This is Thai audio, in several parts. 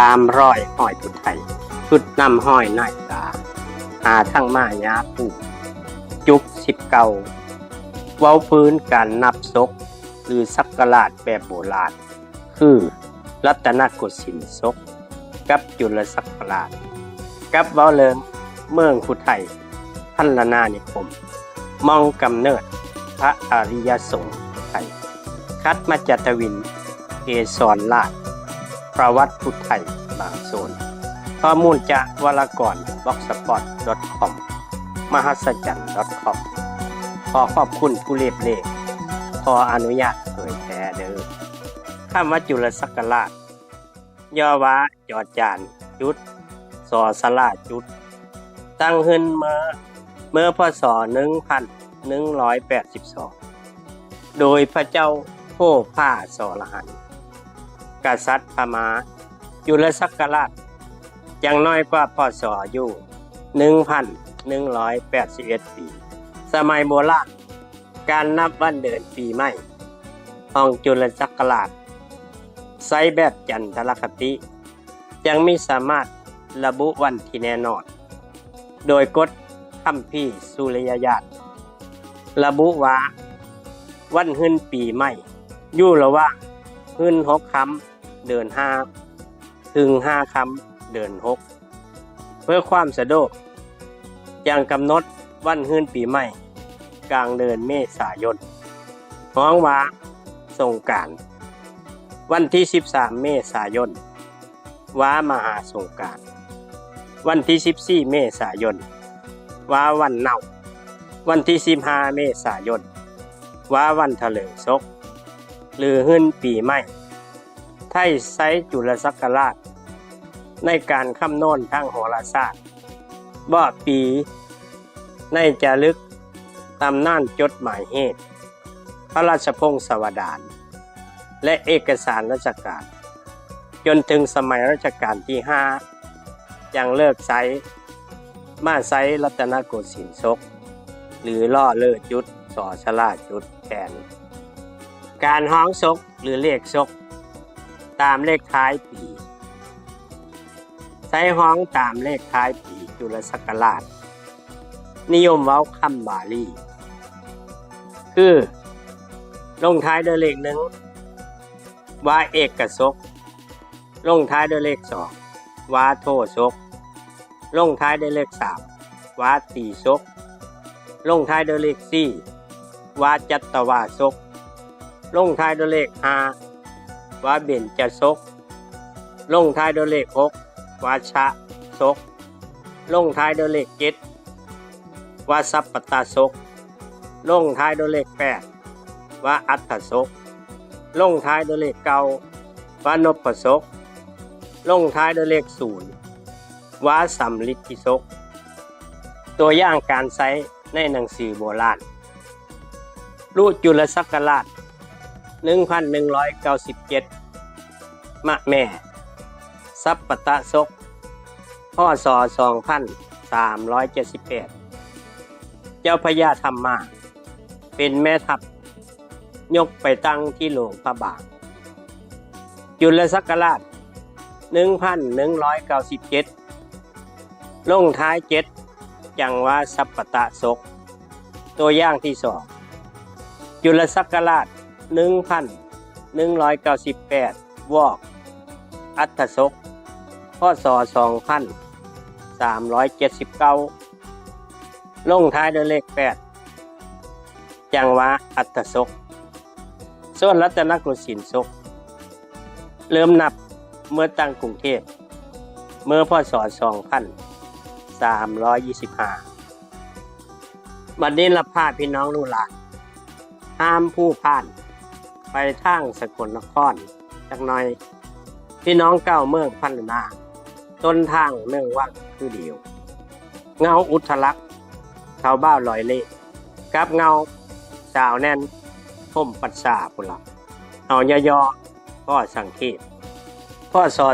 ตามรอยห้อยผู้ไทยชุดนำห้อยนายตา หาทั้งมายาปูจุกสิบเก่าเว้าพื้นการนับซก หรือสักกลาดแบบโบราณ คือรัตนโกสินทร์ซก กับจุลสักกลาดกับเว้าเลิงเมืองผู้ไทยพันลนานิคม มองกำเนิดพระอริยสงฆ์ไทย คัดมาจัตวินเอสอนลาด ประวัติพุทธไทยบางโซน ข้อมูลจากวารากร blogspot.com มหัศจรรย์ .com ขอขอบคุณผู้เรียบเลขขออนุญาตเผยแพร่เด้อข้ามว่าจุลศักราชย่อว่าจอจานจุดสอสลาจุด ตั้งขึ้นเมื่อเมื่อพศ1182 โดยพระเจ้าโพผ้าสอรหันต์ กษัตริย์พม่าจุลศักราชยังน้อยกว่าพศอยู่ 1,181 ปี สมัยโบราณการนับวันเดือนปีใหม่ของจุลศักราชใช้แบบจันทรคติ ยังไม่สามารถระบุวันที่แน่นอน โดยกฎคำพี่สุริยญาตระบุว่า วันหึนปีใหม่ อยู่ระหว่างหึนหกคำ เดินห้าถึงห้าคำเดินหกเพื่อความสะดวกยังกำหนดวันหึนปีใหม่ กลางเดือนเมษายนห้องว่าสงการ วันที่ 13 เมษายนว้ามหาสงการ วันที่ 14 เมษายนว้าวันเน่า วันที่ 15 เมษายนว้าวันเถลิงศกหรือหึ้นปีใหม่ ไทยไซจุลศักราช ในการคำนวณทางโหราศาสตร์บ่ปีในจารึกตำนานจดหมายเหตุ พระราชพงศาวดารและเอกสารราชการ จนถึงสมัยรัชกาลที่ห้ายังเลิกใช้มาใช้รัตนโกสินทร์ซก หรือล่อเลิศจุดสอชลาจุดแทนการห้องซกหรือเลขซก ตามเลขท้ายปี ใช้ห้องตามเลขท้ายปีจุลศักราช นิยมเว้าคำบาลี คือลงท้ายด้วยเลขหนึ่งว่าเอกกศกลงท้ายด้วยเลขสองว่าโทศกลงท้ายด้วยเลขสามว่าตีศกลงท้ายด้วยเลขสี่ว่าจัตวาศกลงท้ายด้วยเลขห้า ว่าเบญจศกลงท้ายด้วยเลขหกว่าชะศกลงท้ายด้วยเลขเจ็ดว่าสัพปตาศกลงท้ายด้วยเลขแปดว่าอัฏฐศกลงท้ายด้วยเลขเก้าว่านพศกลงท้ายด้วยเลขศูนย์ว่าสัมฤทธิศกตัวอย่างการใช้ในหนังสือโบราณรูจุลศักราช 1197 มะแม่ สัพปตะศกพ่อสอ2378 เจ้าพญาธรรมา เป็นแม่ทัพ ยกไปตั้งที่หลวงพระบางจุลศักราช 1197 ลงท้ายเจ็ดจังว่าสัพปตะศกตัวอย่างที่สองจุลศักราช 1198 วอก อัฏฐศกพศ2379 ลงท้ายด้วยเลข 8 จังหวะอัตศกส่วนรัตนโกสินศก เริ่มนับเมื่อตั้งกรุงเทพ เมื่อพศ2325 บัดนี้ละพาพี่น้องลูกหลานห้ามผู้ผ่าน ไปทางสกลนครจักหน่อย พี่น้องเก้าเมืองพันนาต้นทางเมืองว่างคือเดียว เงาอุทลักษ์ชาวบ้านลอยเล่กับเงาสาวแน่นพ่มปัสสาพุละเอายอยอพ่อสังเกตพ่อซอ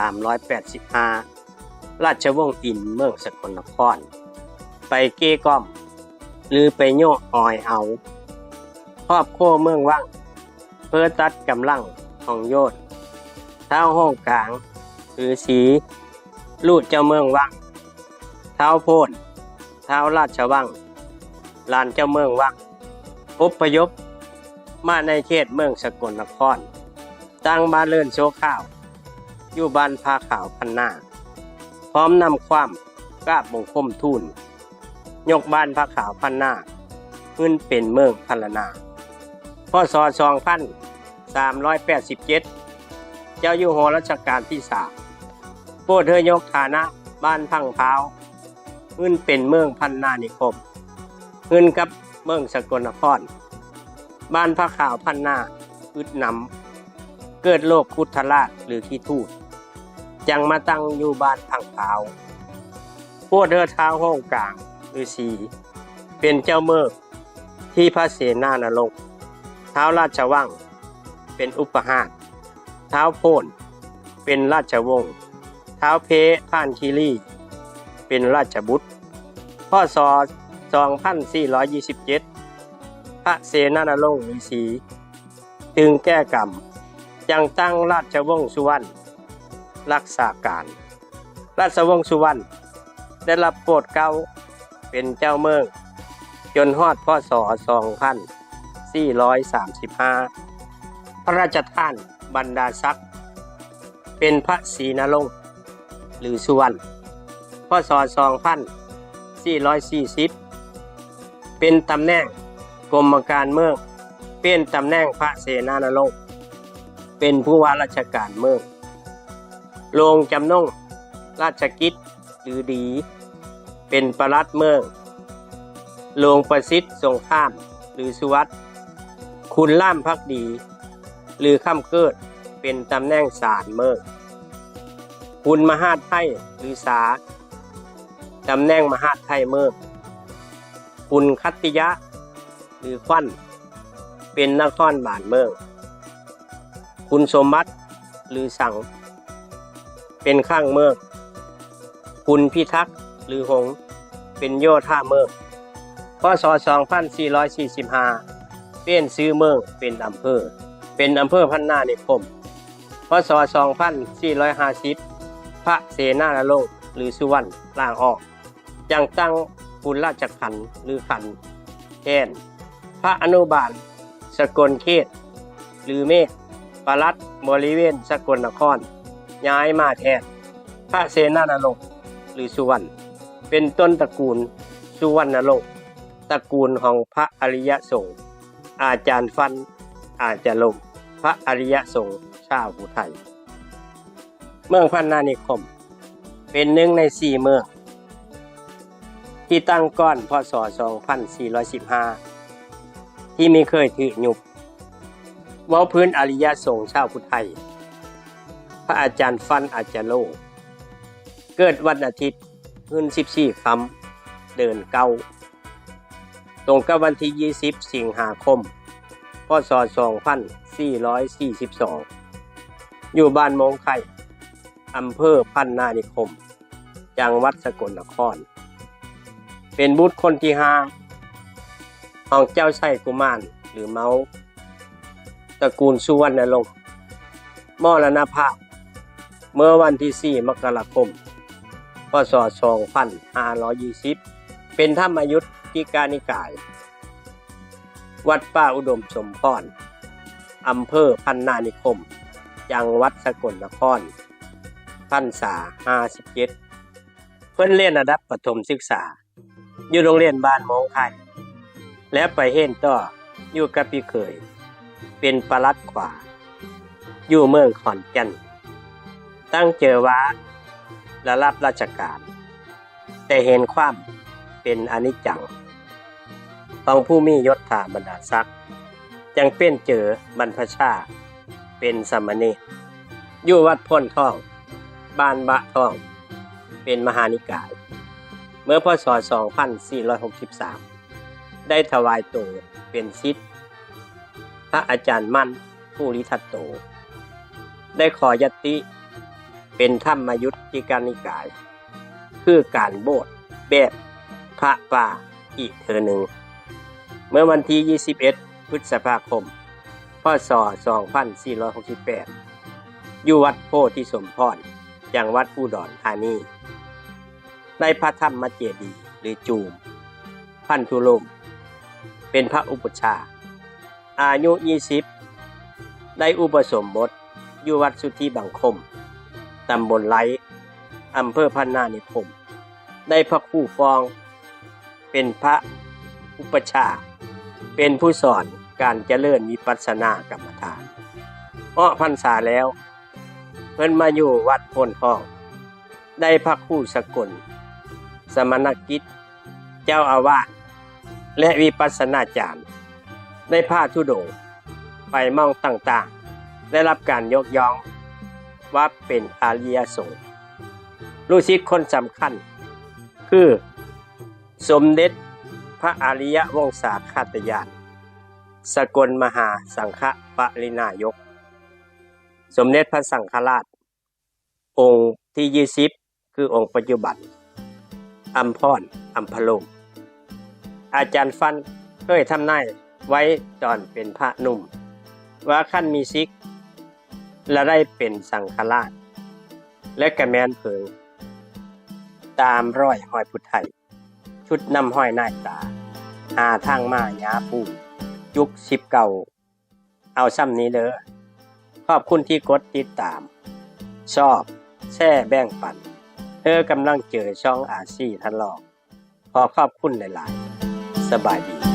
2385 ราชวงศ์อินเมืองสกลนคร ไปเก้ก้อม หรือไปโยออยเอาครอบครัวเมืองว่าง เพื่อตัดกำลังของโยธเท้าห้องกลางฤาษีลูดเจ้าเมืองวังเท้าโพนเท้าราชวังลานเจ้าเมืองวังอพยพมาในเขตเมืองสกลนคร ตั้งบ้านเลื่อนโชว์ข้าว อยู่บ้านพาขาวพันนา พร้อมนำความกราบบงคมทูลยกบ้านพาขาวพันนาขึ้นเป็นเมืองพันนา พศ2387 เจ้าอยู่หัวรัชกาลที่สามโปรดเธอยกฐานะบ้านพังพาวขึ้นเป็นเมืองพันนานิคมขึ้นกับเมืองสกลนคร บ้านพระขาวพันนาอึดนำเกิดโรคคุทราชหรือขี้ทูดจังมาตั้งอยู่บ้านพังพาวพวกเธอเท้าห้องกลางฤาษีเป็นเจ้าเมืองที่พระเสนานรก เท้าราชวังเป็นอุปหาสเท้าโพนเป็นราชวงศ์เท้าเพผ่านคีรีเป็นราชบุตรพ่อศ2427 พระเสนานรงค์ฤาษีจึงแก้กรรมจังตั้งราชวงศ์สุวรรณรักษาการ ราชวงศ์สุวรรณได้รับโปรดเกล้าเป็นเจ้าเมือง จนฮอดพ่อสอ 2435 พระราชทานบรรดาศักดิ์เป็นพระศรีนรงค์หรือสุวรรณพศ2440 เป็นตำแหน่งกรมการเมือง เป็นตำแหน่งพระเสนานรงค์เป็นผู้ว่าราชการเมืองลงจำนงราชกิจหรือดี เป็นประลัดเมืองลงประสิทธิ์สงข้ามหรือสุวัต คุณล่ามพักดี หรือข้ามเกิดเป็นตำแหน่งศาลเมือคุณมหาไทยหรือสาตำแหน่งมหาไทยเมือคุณคัตติยะ หรือควันเป็นนครบาลเมืองคุณสมบัติหรือสัง เป็นข้างเมืองคุณพิทักษ์หรือหง เป็นโยธาเมืองพศ 2445 เปลี่ยนซื้อเมืองเป็นอำเภอ เป็นอำเภอพันนาในิคมพศ2450 พระเสนานรงค์หรือสุวรรณล่างออกจังตั้งคุณราชขันธ์หรือขันธ์แทนพระอนุบาล สกลเขตหรือเมฆปลัดบริเวณสกลนคร ย้ายมาแทนพระเสนานรงค์หรือสุวรรณเป็นต้นตระกูลสุวรรณรงค์ตระกูลของพระอริยสงฆ์ อาจารย์ฟัน อาจารย์ลงพระอริยสงฆ์ชาวภูไทย เมืองพันนานิคม เป็นหนึ่งในสี่เมือง ที่ตั้งก้อนพศ 2415 ที่ไม่เคยถือหยุบเว้าพื้นอริยสงฆ์ชาวพุทธไทย พระอาจารย์ฟันอาจารย์โล เกิดวันอาทิตย์ขึ้น 14คำเดินเก้า ตรงกับวันที่ 20 สิงหาคม พศ2442 อยู่บ้านมงไข่อำเภอพันนานิคม จังหวัดสกลนคร เป็นบุตรคนที่ห้าของเจ้าไส้กุมารหรือเมาตระกูลสุวรรณรงค์มรณภาพ เมื่อวันที่ 4 มกราคม พศ 2520 เป็นธรรมยุทธที่การนิกาย วัดป่าอุดมสมพรอำเภอพันนานิคม จังหวัดสกลนครพันษา57เพิ่นเรียนระดับประถมศึกษา อยู่โรงเรียนบ้านมองไข่และไปเห็นต่ออยู่กับพี่เคย เป็นประลัดขวา อยู่เมืองขอนแก่นตั้งเจอว่าระรับราชการ แต่เห็นความเป็นอนิจจัง ของผู้มียศถาบรรดาศักดิ์จังเป็นเจอบรรพชา เป็นสมณรอยู่วัดพ้นท่อง บ้านบะท่อง เป็นมหานิกาย เมื่อพศ 2463 ได้ถวายตัวเป็นศิษย์พระอาจารย์มั่นผู้ลิทัตโต ได้ขอยตติเป็นธรรมยุทธิการนิกาย คือการโบสถ์แบบพระป่าอีกเทอหนึ่ง เมื่อวันที่ 21 พฤษภาคม พศ 2468 อยู่วัดโพธิสมพรจังหวัดอุดรธานีในพระธรรมเจดีย์หรือจูม พันธุลมเป็นพระอุปชาย์อายุ 20 ได้อุปสมบทอยู่วัดสุทธิบังคม ตำบลไลอำเภอพันนานิคม ได้พระคู่ฟอง เป็นพระอุปชา เป็นผู้สอนการเจริญวิปัสสนากรรมฐานอ้อพรรษาแล้ว เพิ่นมาอยู่วัดพนทอง ได้พระคู่สกล สมณกิจ เจ้าอาวาสและวิปัสสนาจารย์ ได้พาธุดงไปมองต่างๆ ได้รับการยกย่องว่าเป็นอาริยสงฆ์ลูกศิษย์คนสำคัญ คือสมเด็จ พระอริยวงศาคาตยาน สกลมหาสังฆปรินายก สมเด็จพระสังฆราช องค์ที่ยี่สิบคือองค์ปัจจุบันอัมพรอัมพโลมอาจารย์ฟันเคยทำนายไว้ตอนเป็นพระนุ่ม ว่าขั้นมีซิก และได้เป็นสังฆราช และกระแมนเพิงตามร้อยหอยพุทธไทย ชุดนำห้อยหน้าตาาทางมาหยาปูยุคสิบเก่า เอาซ้ำนี้เด้อขอบคุณที่กดติดตาม ชอบแช่แบ่งปันเธอกำลังเจอช่องอาซีทันลอก ขอขอบคุณหลาย ๆ สบายดี